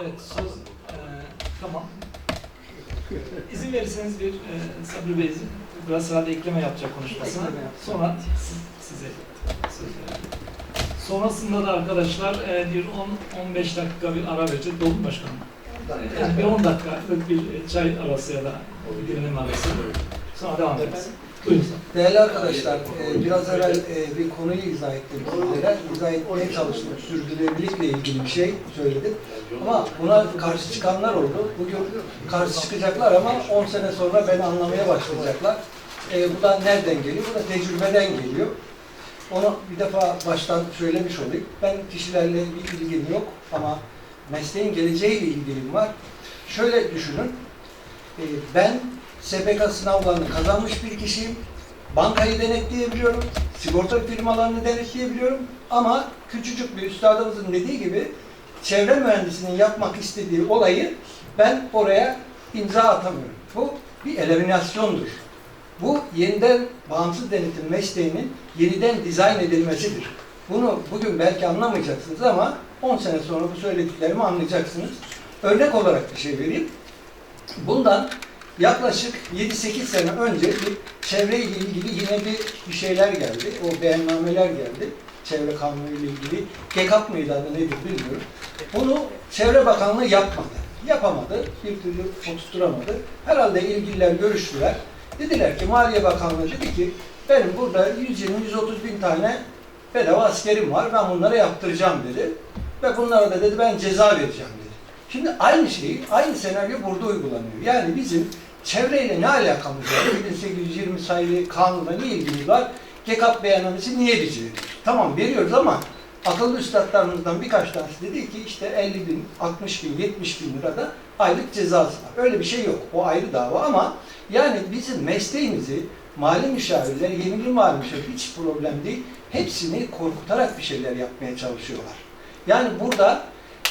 Evet, söz, e, tamam. İzin verirseniz bir e, Sabri Bey biraz herhalde ekleme yapacak konuşmasına. Sonra siz, size söz verelim. Sonrasında da arkadaşlar e, bir 10-15 dakika bir ara vereceğiz. Dolu mu başkanım? Yani bir 10 dakikalık bir e, çay arası ya da bir dinleme arası. Sonra devam ederiz. Değerli arkadaşlar, e, biraz evvel e, bir konuyu izah ettim sizlere. İzah etmeye çalıştım. Sürdürülebilirlikle ilgili bir şey söyledim. Ama buna karşı çıkanlar oldu. Bugün karşı çıkacaklar ama 10 sene sonra beni anlamaya başlayacaklar. E, bu da nereden geliyor? Bu da tecrübeden geliyor. Onu bir defa baştan söylemiş olayım. Ben kişilerle bir ilgim yok ama mesleğin geleceğiyle ilgim var. Şöyle düşünün. E, ben SPK sınavlarını kazanmış bir kişiyim. Bankayı denetleyebiliyorum. Sigorta firmalarını denetleyebiliyorum. Ama küçücük bir üstadımızın dediği gibi çevre mühendisinin yapmak istediği olayı ben oraya imza atamıyorum. Bu bir eliminasyondur. Bu yeniden bağımsız denetim mesleğinin yeniden dizayn edilmesidir. Bunu bugün belki anlamayacaksınız ama 10 sene sonra bu söylediklerimi anlayacaksınız. Örnek olarak bir şey vereyim. Bundan yaklaşık 7-8 sene önce bir çevreyle ilgili yine bir, bir şeyler geldi. O beyannameler geldi. Çevre kanunu ile ilgili. GEKAP mıydı adı nedir bilmiyorum. Bunu Çevre Bakanlığı yapmadı. Yapamadı. Bir türlü oturtturamadı. Herhalde ilgililer görüştüler. Dediler ki Maliye Bakanlığı dedi ki benim burada 120-130 bin tane bedava askerim var. Ben bunları yaptıracağım dedi. Ve bunlara da dedi ben ceza vereceğim dedi. Şimdi aynı şey, aynı senaryo burada uygulanıyor. Yani bizim çevreyle ne alakamız var? 1820 sayılı kanunla ne ilgili var? GEKAP beyannamesi niye veriyor? Tamam veriyoruz ama akıllı üstadlarımızdan birkaç tanesi dedi ki işte 50 bin, 60 bin, 70 bin lirada aylık cezası var. Öyle bir şey yok. O ayrı dava ama yani bizim mesleğimizi mali müşavirler, yeminli mali müşavir hiç problem değil. Hepsini korkutarak bir şeyler yapmaya çalışıyorlar. Yani burada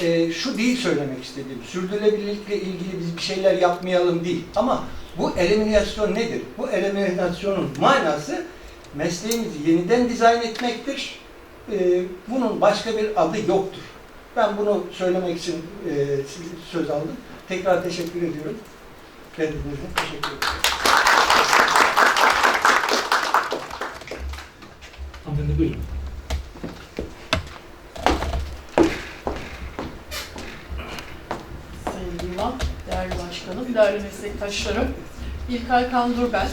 e, şu değil söylemek istediğim, sürdürülebilirlikle ilgili biz bir şeyler yapmayalım değil. Ama bu eliminasyon nedir? Bu eliminasyonun manası mesleğimizi yeniden dizayn etmektir. E, bunun başka bir adı yoktur. Ben bunu söylemek için e, söz aldım. Tekrar teşekkür ediyorum. Kendinize teşekkür ederim. Hanımefendi buyurun. Bilmem, değerli başkanım, değerli meslektaşlarım. İlkay Kandur ben.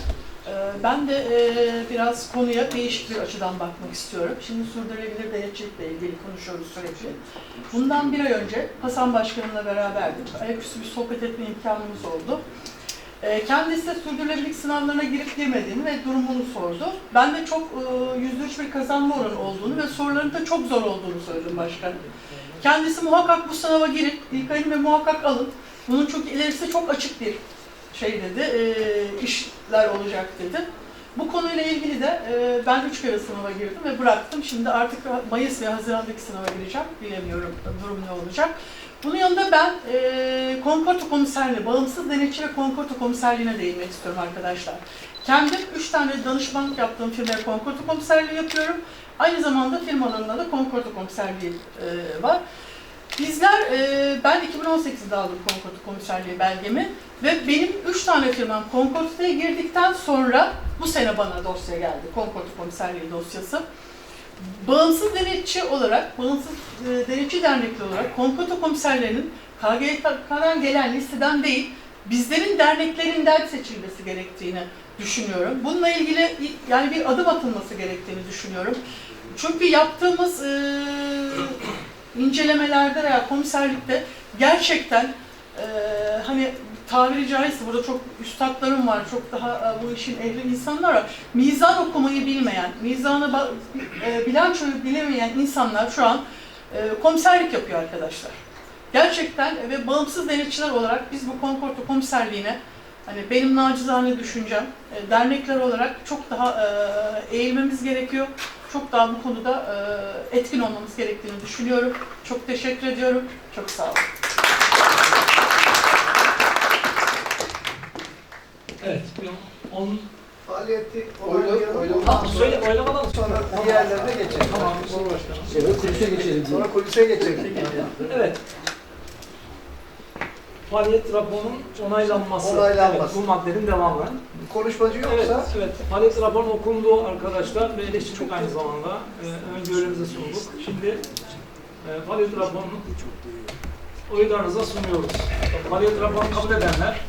Ee, Ben de e, biraz konuya değişik bir açıdan bakmak istiyorum. Şimdi sürdürülebilir denetçilikle ilgili konuşuyoruz sürekli. Bundan bir ay önce Hasan Başkanımla beraberdik. Ayaküstü bir sohbet etme imkanımız oldu. Ee, Kendisi de sürdürülebilirlik sınavlarına girip girmediğini ve durumunu sordu. Ben de çok e, yüzde üç bir kazanma oranı olduğunu ve soruların da çok zor olduğunu söyledim başkanım. Kendisi muhakkak bu sınava girip ilk ayını ve muhakkak alın. Bunun çok ilerisi çok açık bir şey dedi, e, işler olacak dedi. Bu konuyla ilgili de e, ben üç kere sınava girdim ve bıraktım. Şimdi artık Mayıs ve Haziran'daki sınava gireceğim. Bilemiyorum durum ne olacak. Bunun yanında ben e, Konkorto Komiserliği, Bağımsız Denetçi ve Konkorto Komiserliğine değinmek istiyorum arkadaşlar. Kendim üç tane danışmanlık yaptığım firmaya Konkorto Komiserliği yapıyorum. Aynı zamanda firmalarında da Konkordo Komiserliği e, var. Bizler, e, ben 2018'de aldım Konkordo Komiserliği belgemi ve benim 3 tane firmam Konkordo'ya girdikten sonra bu sene bana dosya geldi, Konkordo Komiserliği dosyası. Bağımsız denetçi olarak, bağımsız e, denetçi dernekli olarak Konkordo komiserlerinin KGK'dan gelen listeden değil, bizlerin derneklerinden seçilmesi gerektiğini düşünüyorum. Bununla ilgili yani bir adım atılması gerektiğini düşünüyorum. Çünkü yaptığımız e, incelemelerde veya komiserlikte gerçekten e, hani tabiri caizse burada çok üstadlarım var, çok daha e, bu işin ehli insanlar var. Mizan okumayı bilmeyen, mizanı e, bilançoyu bilemeyen insanlar şu an e, komiserlik yapıyor arkadaşlar. Gerçekten ve bağımsız denetçiler olarak biz bu konkordo komiserliğine hani benim nacizane düşüncem dernekler olarak çok daha eğilmemiz gerekiyor. Çok daha bu konuda etkin olmamız gerektiğini düşünüyorum. Çok teşekkür ediyorum. Çok sağ olun. Evet. bir On, Faaliyeti Oyla- oyla, oylama- Ha, söyle oylamadan sonra. sonra diğerlerine geçelim. Tamam. Şey, Cumhurbaşkanım. Şöyle kulise geçelim. Sonra kulise geçelim. Evet. faaliyet raporunun onaylanması. Onaylanması. Evet, bu maddenin devamı. Konuşmacı Evet, yoksa evet. Faaliyet raporunun okunduğu arkadaşlar ve eleştirdik aynı zamanda. E, öngörülerimizi sunduk. Şimdi e, faaliyet raporunu oylarınıza sunuyoruz. Faaliyet raporunu kabul edenler,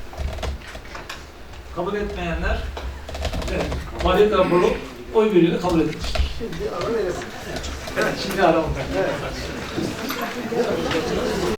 kabul etmeyenler, evet, raporu oy birliğiyle kabul edilmiştir. şimdi ara. Evet, şimdi aramda. Evet.